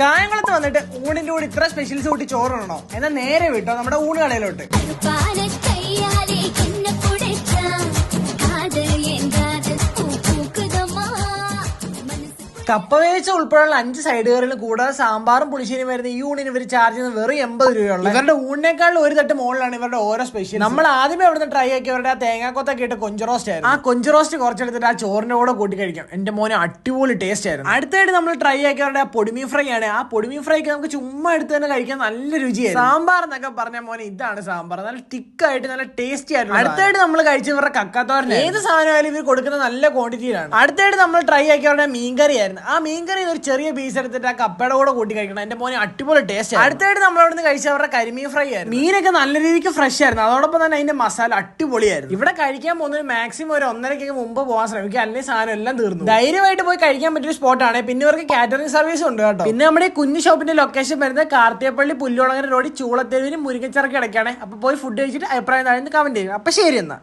കായംകുളത്ത് വന്നിട്ട് ഊണിന്റെ കൂടെ ഇത്ര സ്പെഷ്യൽസ് കൂട്ടി ചോറുണ്ടോ എന്നാൽ നേരെ വിട്ടോ നമ്മുടെ ഊണ് കടയിലോട്ട്. കപ്പ വേവിച്ച ഉൾപ്പെടെയുള്ള അഞ്ച് സൈഡ് കറികൾ കൂടാതെ സാമ്പാറും പുളിശ്ശേരിയും വരുന്ന ഈ ഊണിന് ഇവർ ചാർജ് ചെയ്യുന്നത് വെറും എൺപത് രൂപയുള്ള. ഇവരുടെ ഊണിനേക്കാൾ ഒരു തട്ട് മുകളിലാണ് ഇവരുടെ ഓരോ സ്പെഷ്യൽ നമ്മൾ ആദ്യമേ അവിടുന്ന് ട്രൈ ആക്കി അവരുടെ ആ തേങ്ങാക്കൊത്തൊക്കെ ഇട്ട് കൊഞ്ച് റോസ്റ്റ് ആയിരുന്നു. ആ കൊഞ്ച് റോസ്റ്റ് കുറച്ചെടുത്തിട്ട് ആ ചോറിന്റെ കൂടെ കൂട്ടി കഴിക്കാം. എന്റെ മോനെ അടിപൊളി ടേസ്റ്റ് ആയിരുന്നു. അടുത്തായിട്ട് നമ്മൾ ട്രൈ ആക്കി അവരുടെ ആ പൊടിമീ ഫ്രൈ ആണ് ആ പൊടിമീൻ ഫ്രൈക്ക് നമുക്ക് ചുമ്മാ എടുത്ത് തന്നെ കഴിക്കാൻ നല്ല രുചിയായിരുന്നു. സാമ്പാർ എന്നൊക്കെ പറഞ്ഞ മോനെ ഇതാണ് സാമ്പാർ. നല്ല തിക്കായിട്ട് നല്ല ടേസ്റ്റി ആയിരുന്നു അടുത്തായിട്ട് നമ്മൾ കഴിച്ചവരുടെ കക്കാത്തോരൻ ഏത് സാധനമായാലും ഇവർ കൊടുക്കുന്ന നല്ല ക്വാണ്ടിറ്റിയിലാണ് അടുത്തായിട്ട് നമ്മൾ ട്രൈ ആക്കി അവരുടെ മീൻ മീൻകറി ആയിരുന്നു ആ മീൻകറി ഒരു ചെറിയ പീസ് എടുത്തിട്ട് ആ കപ്പയുടെ കൂടെ കൂട്ടി കഴിക്കണം. എന്റെ മോനെ അടിപൊളി ടേസ്റ്റ് അടുത്തായിട്ട് നമ്മൾ അവിടെ നിന്ന് കഴിച്ചവരുടെ കരിമീൻ ഫ്രൈ ആയിരുന്നു. മീനൊക്കെ നല്ല രീതിക്ക് ഫ്രഷ് ആയിരുന്നു. അതോടൊപ്പം തന്നെ അതിന്റെ മസാല അടിപൊളിയായിരുന്നു. ഇവിടെ കഴിക്കാൻ പോകുന്നത് മാക്സിമം ഒരു ഒന്നരക്കൊക്കെ മുമ്പ് പോകാൻ ശ്രമിക്കുക. അല്ലെങ്കിൽ സാധനം എല്ലാം തീർന്നു ധൈര്യമായിട്ട് പോയി കഴിക്കാൻ പറ്റിയ സ്പോട്ടാണ് പിന്നെ ഇവർക്ക് കാറ്ററിംഗ് സർവീസ് ഉണ്ട് കേട്ടോ. പിന്നെ നമ്മുടെ ഈ കുഞ്ഞു ഷോപ്പിന്റെ ലൊക്കേഷൻ വരുന്നത് കാർത്തിയപ്പള്ളി പുല്ലുളങ്ങര റോഡ് ചൂളത്തെരുവിന് മുരിക്കച്ചിറക്കി ഇടയ്ക്കാണ്. അപ്പൊ പോയി ഫുഡ് കഴിച്ചിട്ട് അഭിപ്രായം താഴെ കമന്റ് ചെയ്യുക. അപ്പൊ ശരി എന്നാ.